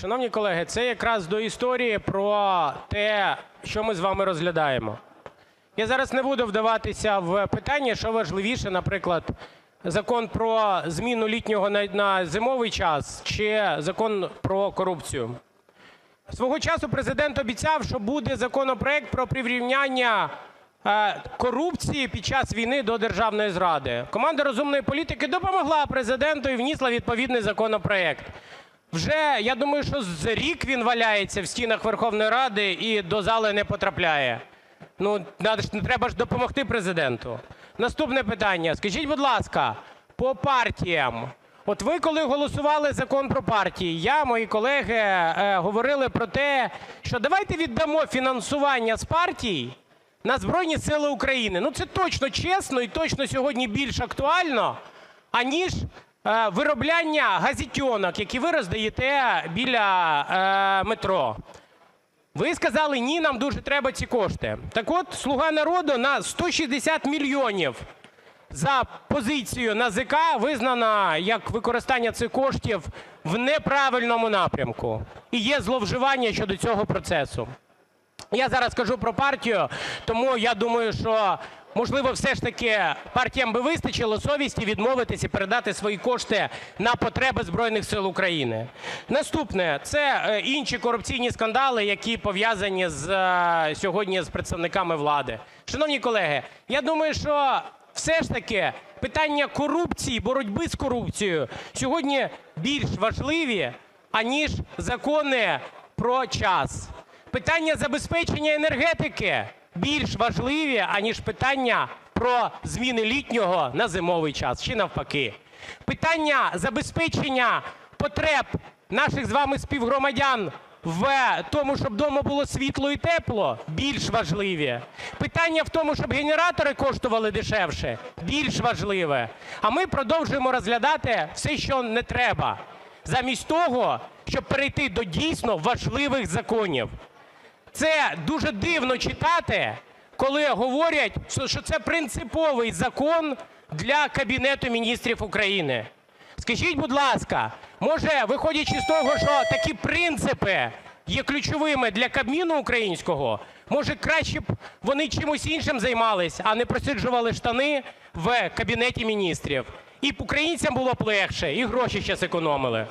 Шановні колеги, це якраз до історії про те, що ми з вами розглядаємо. Я зараз не буду вдаватися в питання, що важливіше, наприклад, Закон про зміну літнього на- зимовий час чи Закон про корупцію. Свого часу Президент обіцяв, що буде законопроект про прирівняння е, корупції під час війни до державної зради. Команда "Розумної політики" допомогла Президенту і внесла відповідний законопроект. Вже, я думаю, що рік він валяється в стінах Верховної Ради і до зали не потрапляє. Ну, треба ж допомогти Президенту. Наступне питання. Скажіть, будь ласка, по партіям. От ви, коли голосували Закон про партії, я, мої колеги е, говорили про те, що давайте віддамо фінансування з партій на Збройні Сили України. Ну, це точно чесно і точно сьогодні більш актуально, аніж виробляння газетенок, які ви роздаєте біля е, метро. Ви сказали, ні, нам дуже треба ці кошти. Так от, "Слуга народу" на 160 мільйонів за позицію НАЗК визнана як використання цих коштів в неправильному напрямку. І є зловживання щодо цього процесу. Я зараз кажу про партію, тому я думаю, що, можливо, все ж таки партіям би вистачило совісті відмовитись і передати свої кошти на потреби Збройних Сил України. Наступне – це е, інші корупційні скандали, які пов'язані з е, сьогодні з представниками влади. Шановні колеги, я думаю, що все ж таки питання корупції, боротьби з корупцією сьогодні більш важливі, аніж закони про час. Питання забезпечення енергетики більш важливі, аніж питання про зміни літнього на зимовий час чи навпаки. Питання забезпечення потреб наших з вами співгромадян в тому, щоб вдома було світло і тепло, більш важливі. Питання в тому, щоб генератори коштували дешевше, більш важливе. А ми продовжуємо розглядати все, що не треба, замість того, щоб перейти до дійсно важливих законів. Це дуже дивно читати, коли говорять, що це принциповий закон для Кабінету Міністрів України. Скажіть, будь ласка, може, виходячи з того, що такі принципи є ключовими для Кабміну українського, може краще б вони чимось іншим займались, а не просиджували штани в Кабінеті Міністрів? І українцям було б легше, і гроші ще зекономили.